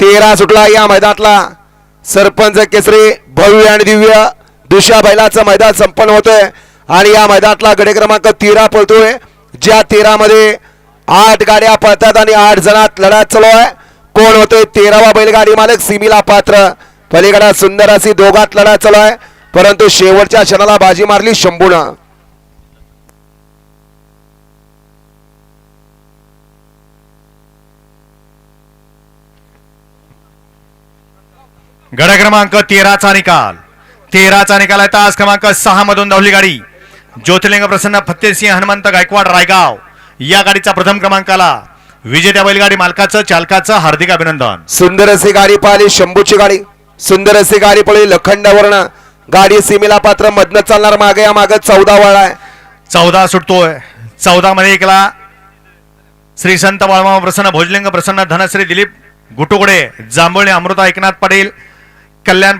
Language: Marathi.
तेरा सुटला या मैदानातला. सरपंच केसरी भव्य आणि दिव्य दुसऱ्या बैलाचं मैदान संपन्न होतोय. आणि या मैदानातला गडे क्रमांक तेरा पळतोय. ज्या तेरामध्ये आठ गाड्या पळतात आणि आठ जणात लढा चालू आहे. कोण होतोय तेरावा बैलगाडी मालक? सिमीला पात्र. पलीकडा सुंदर अशी दोघात लढा चालू आहे. परंतु शेवटच्या क्षणाला बाजी मारली शंभूनं. गड क्रमांक तेराचा निकाल. तेराचा निकाल आहे तास क्रमांक सहा मधून धावली गाडी. ज्योतिर्लिंग प्रसन्न फत्तेसिंह हनुमंत गायकवाड रायगाव या गाडीचा प्रथम क्रमांकाला विजेत्या बैलगाडी मालकाचं चालकाचं हार्दिक अभिनंदन. सुंदर अशी गाडी पाहिली शंभूची गाडी. सुंदर अशी गाडी पळली लखंडावरनं गाडी सीमेला पात्र मधनं चालणार मागे या मागे चौदा वळ आहे. चौदा सुटतोय. चौदा मध्ये एकला श्री संत बाळमामा प्रसन्न भोजलिंग प्रसन्न धनश्री दिलीप गुटुगडे जांभुळे अमृता एकनाथ पाटील कल्याण